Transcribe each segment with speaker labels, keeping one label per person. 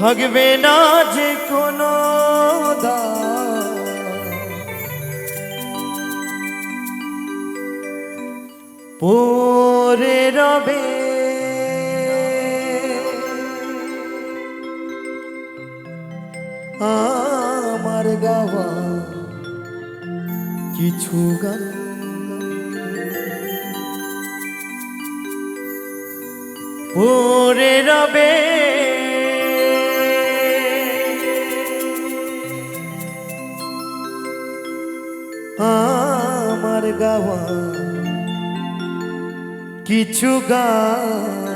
Speaker 1: থাকবে না যে কোনো। পরে রবে। আমার গাওয়া কিছু গান। পরে রবে। আমার গাওয়া কিছু গান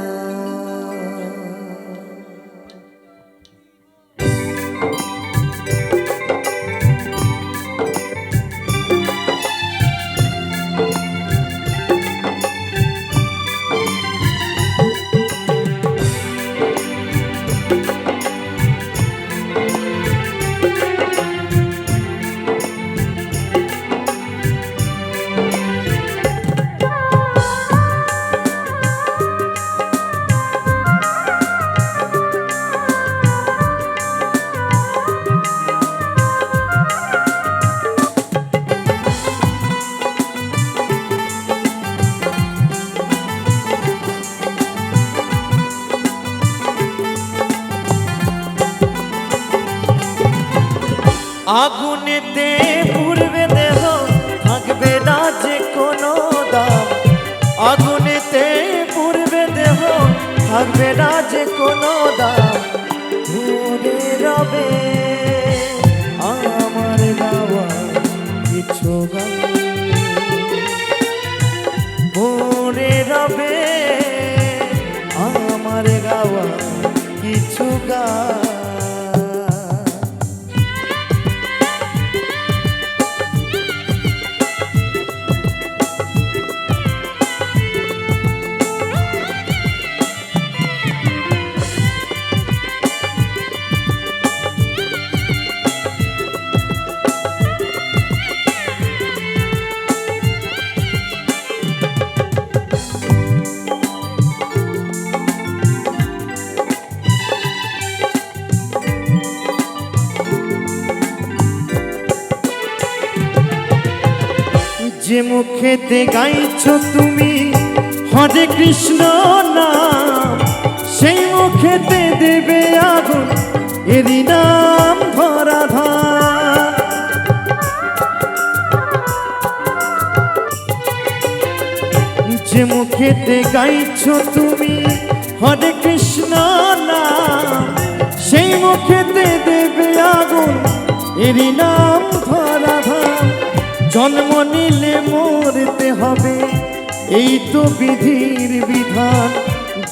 Speaker 1: আগুনেতে পূর্বে দেহ, থাকবে না যে কোনো দাম। আগুনেতে পূর্বে দেহ, থাকবে না যে কোনো দাম। ঘুরে রবে আমার দাওয়া কিছু গান। যে মুখেতে গাইছ তুমি, হরে কৃষ্ণ নাম, সেই মুখেতে দেবে আগুন, এরই নাম ধরাধার যে মুখেতে গাইছ তুমি, হরে কৃষ্ণ নাম, সেই মুখেতে দেবে আগুন, এরই নাম জন্ম নিলে মরতে হবে। এই তো বিধির বিধান,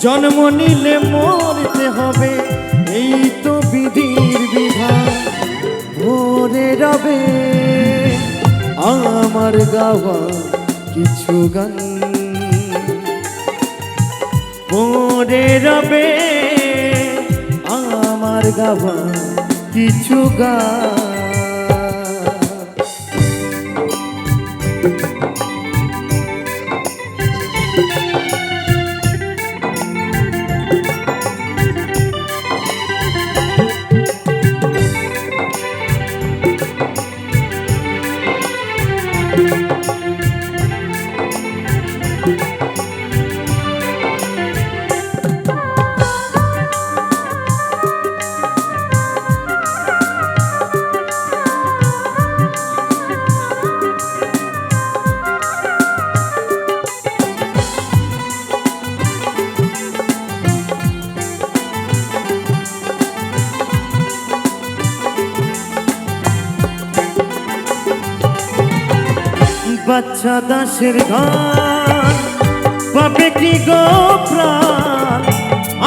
Speaker 1: জন্ম নিলে মরতে হবে। এই তো বিধির বিধান, ভোরে রবে। আমার গাওয়া কিছু গান। ভোরে রবে, আমার গাওয়া কিছু গান। বাচ্চা দাসের গান। পাবে কি গো প্রাণ?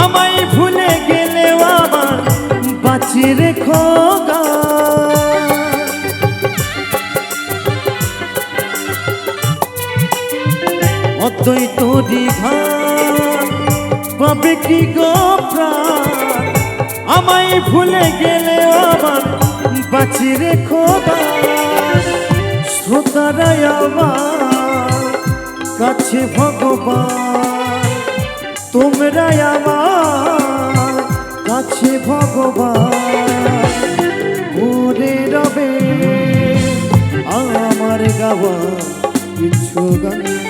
Speaker 1: আমায় ভুলে গেলেও আমার রেখো গান। অতই তোরি ঘান পাবে কি গো প্রাণ? আমায় ভুলে গেলে আমার বাঁচি রেখো গান। শ্রোতারাই আমার কাছে ভগবান। তোমরাই আমার কাছে ভগবান। ভোরে রবে আমার গাওয়া কিছু গান।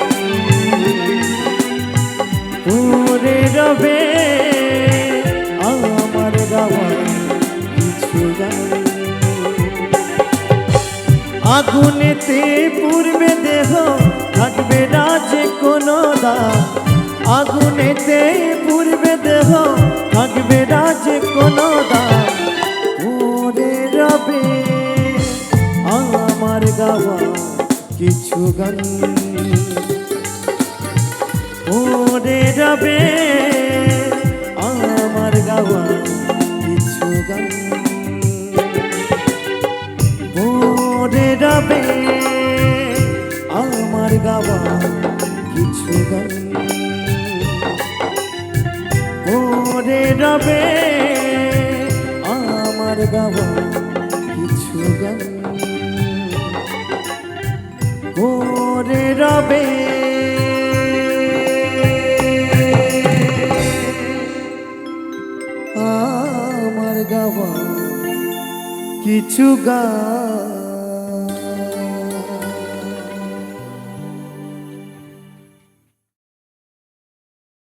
Speaker 1: আগুনেতে পূর্বে দেহ, থাকবে না যে কোনো দা আগুনেতে পূর্বে দেহ, থাকবে না যে কোনো দা ওরে রবে, আমার গাওয়া কিছু গান। ওরে রবে, আমার গাওয়া রবে আমার গাওয়া কিছু গান। ওরে রবে আমার গাওয়া কিছু গান। রবে আমার গাওয়া কিছু গান।